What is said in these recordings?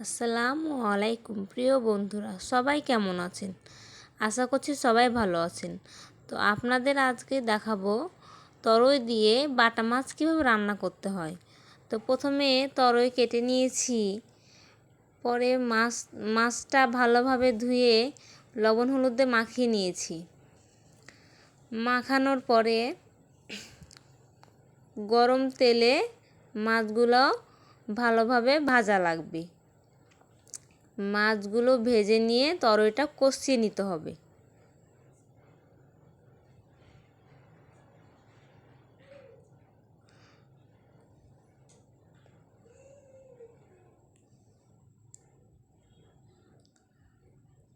আসসালামু আলাইকুম, প্রিয় বন্ধুরা, সবাই কেমন আছেন? আশা করছি সবাই ভালো আছেন। তো আপনাদের আজকে দেখাবো তরই দিয়ে বাটা মাছ কীভাবে রান্না করতে হয়। তো প্রথমে তরই কেটে নিয়েছি, পরে মাছ, মাছটা ভালোভাবে ধুয়ে লবণ হলুদে মাখিয়ে নিয়েছি। মাখানোর পরে গরম তেলে মাছগুলো ভালোভাবে ভাজা লাগবে। মাছগুলো ভেজে নিয়ে তরইটা কষিয়ে নিতে হবে।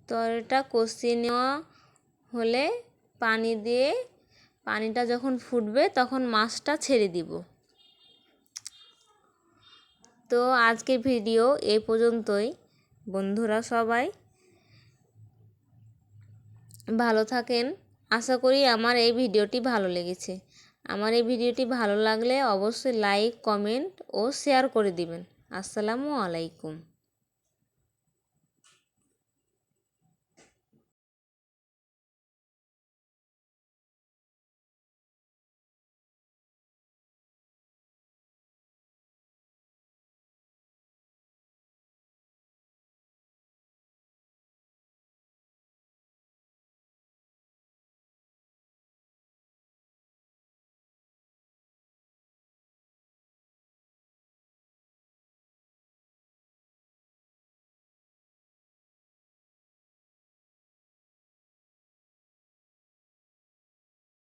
তরইটা কষিয়ে নেওয়া হলে পানি দিয়ে, পানিটা যখন ফুটবে তখন মাছটা ছেড়ে দিব। তো আজকের ভিডিও এই পর্যন্তই। বন্ধুরা সবাই, ভালো থাকেন। আশা করি আমার এই ভিডিওটি ভালো লেগেছে। আমার এই ভিডিওটি ভালো লাগলে অবশ্যই লাইক, কমেন্ট ও শেয়ার করে দিবেন। আসসালামু আলাইকুম।